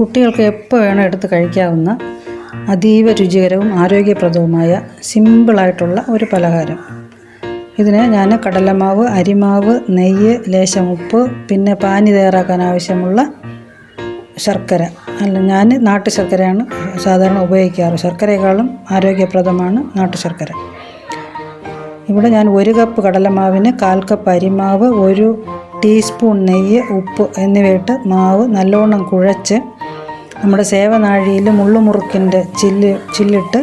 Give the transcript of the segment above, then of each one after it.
കുട്ടികൾക്ക് എപ്പോൾ വേണം എടുത്ത് കഴിക്കാവുന്ന അതീവ രുചികരവും ആരോഗ്യപ്രദവുമായ സിമ്പിളായിട്ടുള്ള ഒരു പലഹാരം. ഇതിന് ഞാൻ കടലമാവ് അരിമാവ് നെയ്യ് ലേശം ഉപ്പ് പിന്നെ പാനി തയ്യാറാക്കാൻ ആവശ്യമുള്ള ശർക്കര. അല്ല ഞാൻ നാട്ടു ശർക്കരയാണ് സാധാരണ ഉപയോഗിക്കാറ്. ശർക്കരയെക്കാളും ആരോഗ്യപ്രദമാണ് നാട്ടു ശർക്കര. ഇവിടെ ഞാൻ ഒരു കപ്പ് കടലമാവിന് കാൽ കപ്പ് അരിമാവ് ഒരു ടീസ്പൂൺ നെയ്യ് ഉപ്പ് എന്നിവയിട്ട് മാവ് നല്ലോണം കുഴച്ച് നമ്മുടെ സേവനാഴിയിൽ മുള്ളുമുറുക്കിന്റെ ചില്ല് ചില്ലിട്ട്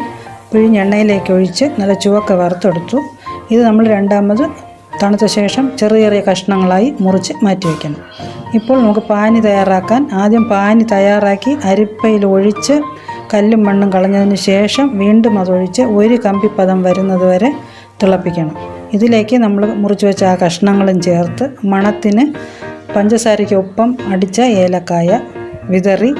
പിഴിഞ്ഞെണ്ണയിലേക്ക് ഒഴിച്ച് നല്ല ചുവക്ക വറുത്തെടുത്തു. ഇത് നമ്മൾ രണ്ടാമത് തണുത്ത ശേഷം ചെറിയ ചെറിയ കഷ്ണങ്ങളായി മുറിച്ച് മാറ്റി വയ്ക്കണം ഇപ്പോൾ നമുക്ക് പാനി തയ്യാറാക്കാൻ ആദ്യം പാനി തയ്യാറാക്കി അരിപ്പയിൽ ഒഴിച്ച് കല്ലും മണ്ണും കളഞ്ഞതിന് ശേഷം വീണ്ടും അതൊഴിച്ച് ഒരു കമ്പിപ്പദം വരുന്നത് വരെ തിളപ്പിക്കണം. ഇതിലേക്ക് നമ്മൾ മുറിച്ച് വെച്ച ആ കഷ്ണങ്ങളും ചേർത്ത് മണത്തിന് പഞ്ചസാരയ്ക്കൊപ്പം അടിച്ച ഏലക്കായ വിതറി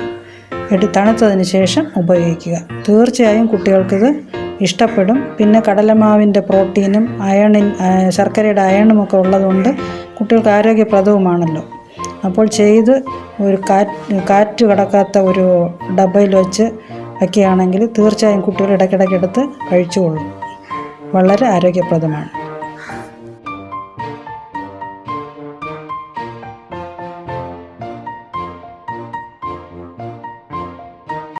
എടു തണുത്തതിന് ശേഷം ഉപയോഗിക്കുക. തീർച്ചയായും കുട്ടികൾക്കിത് ഇഷ്ടപ്പെടും. പിന്നെ കടലമാവിന്റെ പ്രോട്ടീനും അയണിൻ ശർക്കരയുടെ അയണും ഒക്കെ ഉള്ളതുകൊണ്ട് കുട്ടികൾക്ക് ആരോഗ്യപ്രദവുമാണല്ലോ. അപ്പോൾ ചെയ്ത് ഒരു കാറ്റ് കാറ്റ് കടക്കാത്ത ഒരു ഡബയിൽ വെച്ച് വയ്ക്കുകയാണെങ്കിൽ തീർച്ചയായും കുട്ടികൾ ഇടയ്ക്കിടയ്ക്ക് എടുത്ത് കഴിച്ചുകൊള്ളും. വളരെ ആരോഗ്യപ്രദമാണ്.